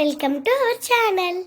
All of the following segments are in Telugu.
వెల్కమ్ టు అవర్ ఛానల్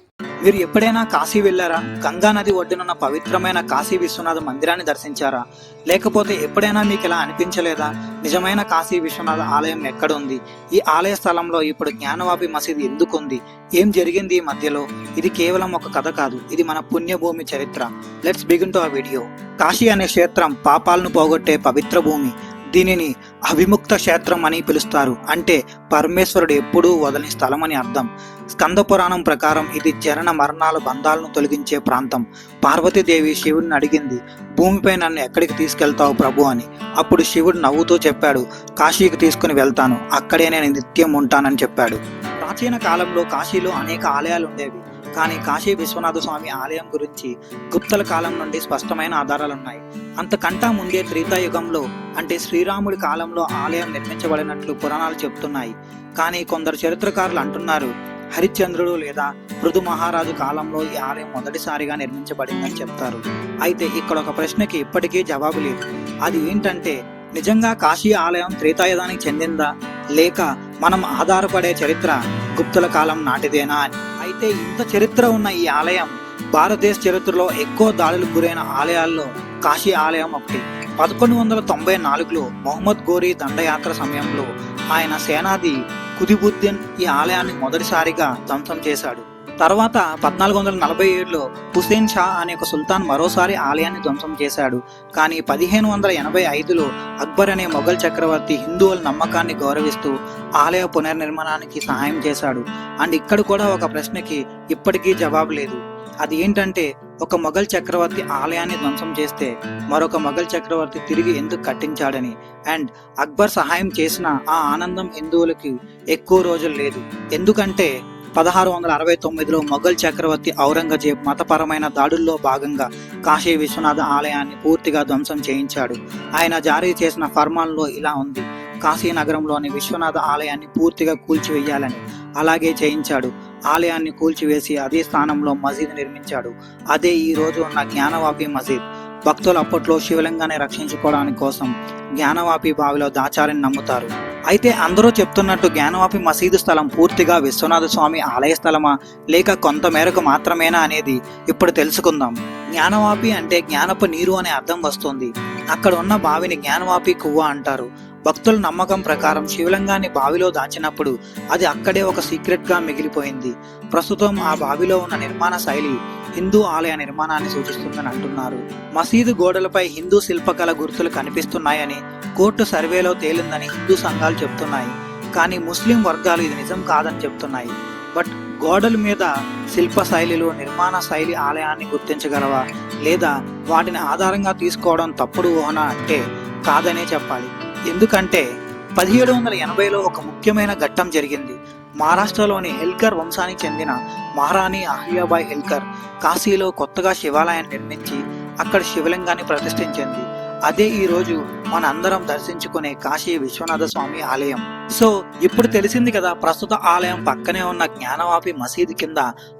మీరు ఎప్పుడైనా కాశీ వెళ్ళారా? గంగా నది ఒడ్డునున్న పవిత్రమైన కాశీ విశ్వనాథ మందిరాన్ని దర్శించారా? లేకపోతే ఎప్పుడైనా మీకు ఇలా అనిపించలేదా? నిజమైన కాశీ విశ్వనాథ ఆలయం ఎక్కడుంది? ఈ ఆలయ స్థలంలో ఇప్పుడు జ్ఞానవాపి మసీదు ఎందుకుంది? ఏం జరిగింది ఈ మధ్యలో? ఇది కేవలం ఒక కథ కాదు ఇది మన పుణ్యభూమి చరిత్ర. లెట్స్ బిగిన్ టు ఆ వీడియో కాశీ అనే క్షేత్రం పాపాలను పోగొట్టే పవిత్ర భూమి. దీనిని అవిముక్త క్షేత్రం అని పిలుస్తారు. అంటే పరమేశ్వరుడు ఎప్పుడూ వదలని స్థలం అని అర్థం. స్కంద పురాణం ప్రకారం ఇది జనన మరణాల బంధాలను తొలగించే ప్రాంతం. పార్వతీదేవి శివుడిని అడిగింది భూమిపై నన్ను ఎక్కడికి తీసుకెళ్తావు ప్రభు అని. అప్పుడు శివుడు నవ్వుతూ చెప్పాడు కాశీకి తీసుకుని వెళ్తాను. అక్కడే నేను నిత్యం ఉంటానని చెప్పాడు. ప్రాచీన కాలంలో కాశీలో అనేక ఆలయాలు ఉండేవి. కానీ కాశీ విశ్వనాథ స్వామి ఆలయం గురించి గుప్తల కాలం నుండి స్పష్టమైన ఆధారాలున్నాయి. అంతకంటా ముందే త్రేతాయుగంలో అంటే శ్రీరాముడి కాలంలో ఆలయం నిర్మించబడినట్లు పురాణాలు చెప్తున్నాయి. కానీ కొందరు చరిత్రకారులు అంటున్నారు హరిశ్చంద్రుడు లేదా పృథు మహారాజు కాలంలో ఈ ఆలయం మొదటిసారిగా నిర్మించబడిందని చెప్తారు. అయితే ఇక్కడ ఒక ప్రశ్నకి ఇప్పటికీ జవాబు లేదు. అది ఏంటంటే నిజంగా కాశీ ఆలయం త్రేతాయుధానికి చెందిందా? లేక మనం ఆధారపడే చరిత్ర గుప్తుల కాలం నాటిదేనా? అని అయితే ఇంత చరిత్ర ఉన్న ఈ ఆలయం భారతదేశ చరిత్రలో ఎక్కువ దాడులకు గురైన ఆలయాల్లో కాశీ ఆలయం ఒకటి. పదకొండు వందల తొంభై నాలుగులో మొహమ్మద్ గోరీ దండయాత్ర సమయంలో ఆయన సేనాది కుదిబుద్దీన్ ఈ ఆలయాన్ని మొదటిసారిగా ధ్వంసం చేశాడు. తర్వాత పద్నాలుగు వందల నలభై ఏడులో హుసేన్ షా అనే ఒక సుల్తాన్ మరోసారి ఆలయాన్ని ధ్వంసం చేశాడు. కానీ పదిహేను వందల ఎనభై ఐదులో అక్బర్ అనే మొఘల్ చక్రవర్తి హిందువుల నమ్మకాన్ని గౌరవిస్తూ ఆలయ పునర్నిర్మాణానికి సహాయం చేశాడు. అండ్ ఇక్కడ కూడా ఒక ప్రశ్నకి ఇప్పటికీ జవాబు లేదు. అది ఏంటంటే ఒక మొఘల్ చక్రవర్తి ఆలయాన్ని ధ్వంసం చేస్తే మరొక మొఘల్ చక్రవర్తి తిరిగి ఎందుకు కట్టించాడని అండ్ అక్బర్ సహాయం చేసిన ఆ ఆనందం హిందువులకి ఎక్కువ రోజులు లేదు. ఎందుకంటే పదహారు వందల అరవై తొమ్మిదిలో మొఘల్ చక్రవర్తి ఔరంగజేబ్ మతపరమైన దాడుల్లో భాగంగా కాశీ విశ్వనాథ ఆలయాన్ని పూర్తిగా ధ్వంసం చేయించాడు. ఆయన జారీ చేసిన ఫర్మాన్లో ఇలా ఉంది. కాశీ నగరంలోని విశ్వనాథ ఆలయాన్ని పూర్తిగా కూల్చివేయాలని అలాగే చేయించాడు. ఆలయాన్ని కూల్చివేసి అదే స్థానంలో మసీదు నిర్మించాడు. అదే ఈ రోజు ఉన్న జ్ఞానవాపి మసీద్. భక్తులు అప్పట్లో శివలింగాన్ని రక్షించుకోవడానికి కోసం జ్ఞానవాపి బావిలో దాచారని నమ్ముతారు. అయితే అందరూ చెప్తున్నట్టు జ్ఞానవాపి మసీదు స్థలం పూర్తిగా విశ్వనాథ స్వామి ఆలయ స్థలమా? లేక కొంత మేరకు మాత్రమేనా అనేది ఇప్పుడు తెలుసుకుందాం. జ్ఞానవాపి అంటే జ్ఞానపు నీరు అనే అర్థం వస్తుంది. అక్కడ ఉన్న బావిని జ్ఞానవాపి కువ్వ అంటారు. భక్తుల నమ్మకం ప్రకారం శివలింగాన్ని బావిలో దాచినప్పుడు అది అక్కడే ఒక సీక్రెట్గా మిగిలిపోయింది. ప్రస్తుతం ఆ బావిలో ఉన్న నిర్మాణ శైలి హిందూ ఆలయ నిర్మాణాన్ని సూచిస్తుందని అంటున్నారు. మసీదు గోడలపై హిందూ శిల్పకళ గుర్తులు కనిపిస్తున్నాయని కోర్టు సర్వేలో తేలిందని హిందూ సంఘాలు చెప్తున్నాయి కానీ ముస్లిం వర్గాలు ఇది నిజం కాదని చెబుతున్నాయి. బట్ గోడల మీద శిల్ప శైలిలో నిర్మాణ శైలి ఆలయాన్ని గుర్తించగలవా? లేదా వాటిని ఆధారంగా తీసుకోవడం తప్పుడు ఊహన అంటే కాదనే చెప్పాలి. ఎందుకంటే పదిహేడు వందల ఎనభైలో ఒక ముఖ్యమైన ఘట్టం జరిగింది. మహారాష్ట్రలోని హెల్కర్ వంశానికి చెందిన మహారాణి అహల్యాబాయ్ హెల్కర్ కాశీలో కొత్తగా శివాలయాన్ని నిర్మించి అక్కడ శివలింగాన్ని ప్రతిష్ఠించింది. అదే ఈ రోజు మన అందరం దర్శించుకునే కాశీ విశ్వనాథ స్వామి ఆలయం. సో ఇప్పుడు తెలిసింది కదా ప్రస్తుత ఆలయం పక్కనే ఉన్న జ్ఞానవాపి మసీదు కింద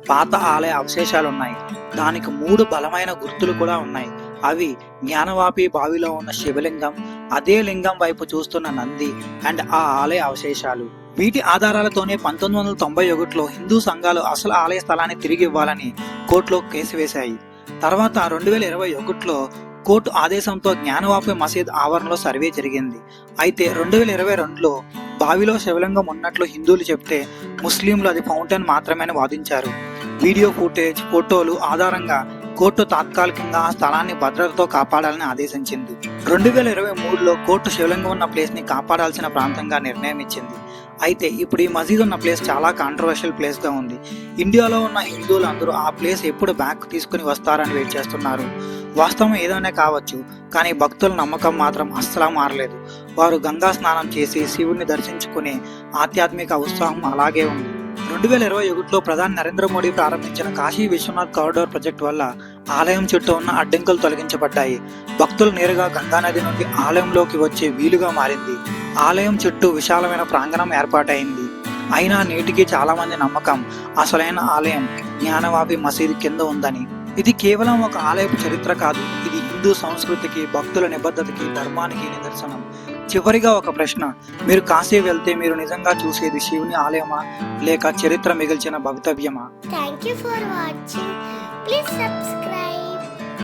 పాత ఆలయ అవశేషాలు ఉన్నాయి దానికి మూడు బలమైన గుర్తులు కూడా ఉన్నాయి. అవి జ్ఞానవాపి బావిలో ఉన్న శివలింగం అదే లింగం వైపు చూస్తున్న నంది అండ్ ఆ ఆలయ అవశేషాలు. వీటి ఆధారాలతోనే పంతొమ్మిది వందల తొంభై ఒకటిలో హిందూ సంఘాలు అసలు ఆలయ స్థలాన్ని తిరిగి ఇవ్వాలని కోర్టులో కేసు వేశాయి. తర్వాత రెండు వేల ఇరవై ఒకటిలో కోర్టు ఆదేశంతో జ్ఞానవాపి మసీద్ ఆవరణలో సర్వే జరిగింది. అయితే రెండు వేల ఇరవై రెండులో బావిలో శివలింగం ఉన్నట్లు హిందువులు చెప్తే ముస్లింలు అది ఫౌంటైన్ మాత్రమే వాదించారు. వీడియో ఫుటేజ్ ఫోటోలు ఆధారంగా కోర్టు తాత్కాలికంగా ఆ స్థలాన్ని భద్రతతో కాపాడాలని ఆదేశించింది. రెండు వేల ఇరవై మూడులో కోర్టు శివలింగం ఉన్న ప్లేస్ని కాపాడాల్సిన ప్రాంతంగా నిర్ణయం ఇచ్చింది. అయితే ఇప్పుడు ఈ మసీద్ ఉన్న ప్లేస్ చాలా కాంట్రవర్షియల్ ప్లేస్గా ఉంది. ఇండియాలో ఉన్న హిందువులు అందరూ ఆ ప్లేస్ ఎప్పుడు బ్యాక్ తీసుకుని వస్తారని వెయిట్ చేస్తున్నారు. వాస్తవం ఏదైనా కావచ్చు కానీ భక్తుల నమ్మకం మాత్రం అస్సలా మారలేదు. వారు గంగా స్నానం చేసి శివుడిని దర్శించుకునే ఆధ్యాత్మిక ఉత్సాహం అలాగే ఉంది. రెండు వేల ఇరవై ఒకటిలో ప్రధాని నరేంద్ర మోడీ ప్రారంభించిన కాశీ విశ్వనాథ్ కారిడార్ ప్రాజెక్ట్ వల్ల ఆలయం చుట్టూ ఉన్న అడ్డంకులు తొలగించబడ్డాయి. భక్తులు నేరుగా గంగానది నుండి ఆలయంలోకి వచ్చే వీలుగా మారింది. ఆలయం చుట్టూ విశాలమైన ప్రాంగణం ఏర్పాటైంది. అయినా నేటికి చాలామంది నమ్మకం అసలైన ఆలయం జ్ఞానవాపి మసీదు కింద ఉందని. ఇది కేవలం ఒక ఆలయపు చరిత్ర కాదు ఇది హిందూ సంస్కృతికి భక్తుల నిబద్ధతకి ధర్మానికి నిదర్శనం. చివరిగా ఒక ప్రశ్న మీరు కాశీ వెళ్తే మీరు నిజంగా చూసేది శివుని ఆలయమా లేక చరిత్ర మిగిల్చిన భవితవ్యమా? Thank you for watching Please subscribe.